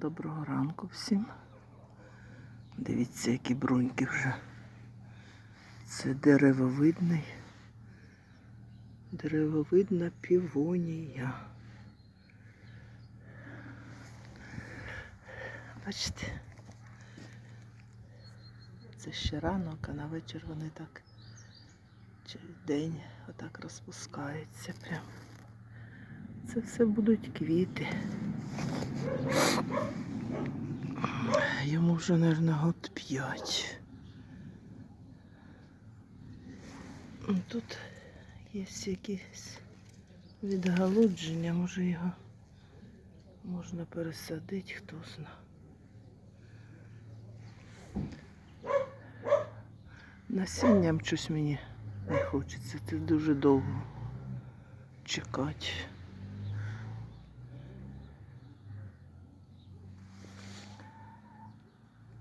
Доброго ранку всім. Дивіться, які бруньки вже. Це деревовидний. Деревовидна півонія. Бачите? Це ще ранок, а на вечір вони так через день отак розпускаються прям. Це все будуть квіти. Йому вже, мабуть, год п'ять. Тут є якісь відгалудження, може його можна пересадити, хто знає. Насінням щось мені не хочеться. Це дуже довго чекати.